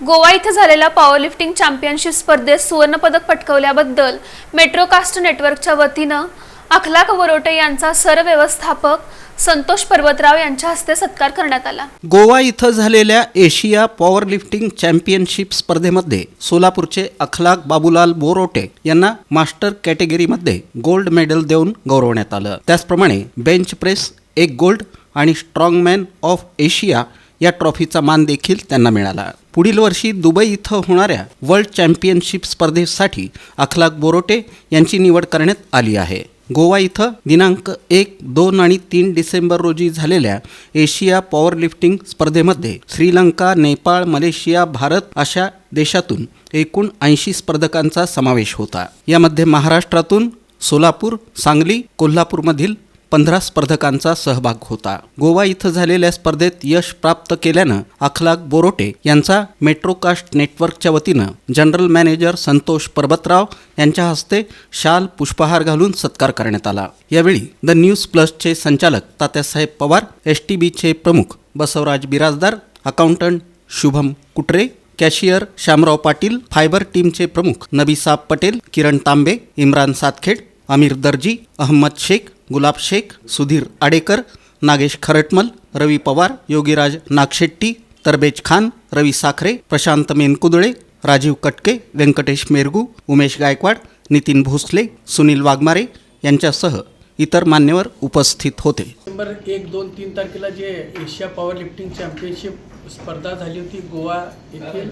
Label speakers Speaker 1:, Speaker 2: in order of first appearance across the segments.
Speaker 1: गोवा इथं झालेल्या powerlifting championship स्पर्धेत सुवर्णपदक पटकवल्याबद्दल मेट्रोकास्ट नेटवर्कच्या वतीनं अखलाक वरोटे यांचा सरव्यवस्थापक संतोष पर्वतराव यांच्या हस्ते सत्कार करण्यात आला.
Speaker 2: गोवा इथं झालेल्या एशिया पॉवर लिफ्टिंग चॅम्पियनशिप स्पर्धेमध्ये सोलापूरचे अखलाक बाबूलाल बोरोटे यांना मास्टर कॅटेगरीमध्ये गोल्ड मेडल देऊन गौरवण्यात आलं. त्याचप्रमाणे बेंच प्रेस एक गोल्ड आणि स्ट्रॉंगमॅन ऑफ एशिया या ट्रॉफीचा मान देखील त्यांना मिळाला. पुढील वर्षी दुबई इथं होणाऱ्या वर्ल्ड चॅम्पियनशिप स्पर्धेसाठी अखलाक बोरोटे यांची निवड करण्यात आली आहे. गोवा इथं दिनांक एक दोन आणि तीन डिसेंबर रोजी झालेल्या एशिया पॉवर लिफ्टिंग स्पर्धेमध्ये श्रीलंका नेपाळ मलेशिया भारत अशा देशातून एकूण ऐंशी स्पर्धकांचा समावेश होता. यामध्ये महाराष्ट्रातून सोलापूर सांगली कोल्हापूरमधील पंधरा स्पर्धकांचा सहभाग होता. गोवा इथं झालेल्या स्पर्धेत यश प्राप्त केल्यानं अखलाक बोरोटे यांचा मेट्रोकास्ट नेटवर्कच्या वतीनं जनरल मॅनेजर संतोष परबतराव यांच्या हस्ते शाल पुष्पहार घालून सत्कार करण्यात आला. यावेळी द न्यूज प्लसचे संचालक तात्यासाहेब पवार एस टी बीचे प्रमुख Basavaraj Birajdar accountant Shubham Kutre cashier Shyamrao Patil fibre टीमचे प्रमुख नबीसाब पटेल किरण तांबे इम्रान सातखेड आमिर दर्जी अहमद शेख गुलाब शेख सुधीर आडेकर नागेश खरटमल रवी पवार योगीराज नागशेट्टी तरबेज खान रवी साखरे प्रशांत मेनकुदळे राजीव कटके व्यंकटेश मेरगू उमेश गायकवाड नितीन भोसले सुनील वाघमारे यांच्यासह इतर मान्यवर उपस्थित होते.
Speaker 3: डिसेंबर एक दोन तीन तारखेला जे एशिया पॉवर लिफ्टिंग चॅम्पियनशिप स्पर्धा झाली होती गोवा येथील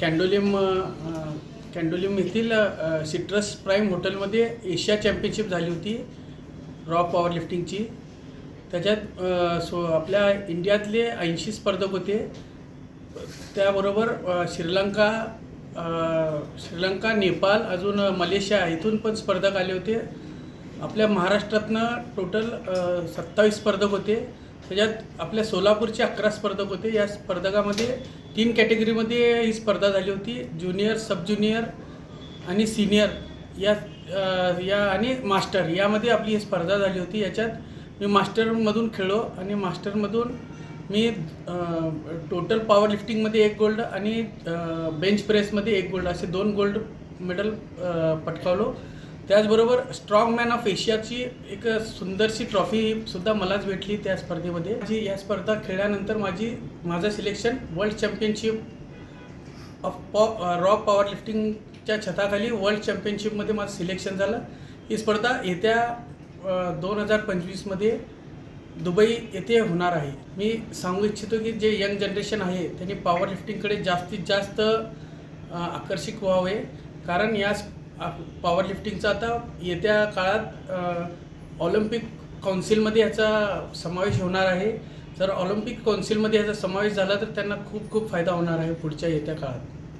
Speaker 3: कॅन्डोलियम कॅन्डोलिम येथील सिट्रस प्राईम हॉटेलमध्ये एशिया चॅम्पियनशिप झाली होती रॉ पॉवर लिफ्टिंगची त्याच्यात सो आपल्या इंडियातले ऐंशी स्पर्धक होते. त्याबरोबर श्रीलंका श्रीलंका नेपाळ अजून मलेशिया इथून पण स्पर्धक आले होते. आपल्या महाराष्ट्रातनं टोटल सत्तावीस स्पर्धक होते. त्याच्यात आपल्या सोलापूरचे अकरा स्पर्धक होते. या स्पर्धकामध्ये तीन कॅटेगरीमध्ये ही स्पर्धा झाली होती. ज्युनियर सब ज्युनियर आणि सिनियर या या आणि मास्टर यामध्ये आपली ही स्पर्धा झाली होती. याच्यात मी मास्टरमधून खेळलो आणि मास्टरमधून मी टोटल पॉवर लिफ्टिंगमध्ये एक गोल्ड आणि बेंच प्रेसमध्ये एक गोल्ड असे दोन गोल्ड मेडल पटकावलो. त्याचबरोबर स्ट्रॉंग मॅन ऑफ एशियाची एक सुंदरशी ट्रॉफीसुद्धा मलाच भेटली त्या स्पर्धेमध्ये. जी या स्पर्धा खेळल्यानंतर माझी माझं सिलेक्शन वर्ल्ड चॅम्पियनशिप ऑफ पॉ रॉ पॉवर लिफ्टिंगच्या छताखाली वर्ल्ड चॅम्पियनशिपमध्ये माझं सिलेक्शन झालं. ही स्पर्धा येत्या uh, दोन हजार पंचवीसमध्ये दुबई येथे होणार आहे. मी सांगू इच्छितो की जे यंग जनरेशन आहे त्यांनी पॉवर लिफ्टिंगकडे जास्तीत जास्त uh, आकर्षित व्हावे. कारण या पॉवर लिफ्टिंगचा आता येत्या काळात ऑलिम्पिक काउन्सिलमध्ये याचा समावेश होणार आहे. जर ऑलिम्पिक काउन्सिलमध्ये याचा समावेश झाला तर त्यांना खूप खूप फायदा होणार आहे पुढच्या येत्या काळात.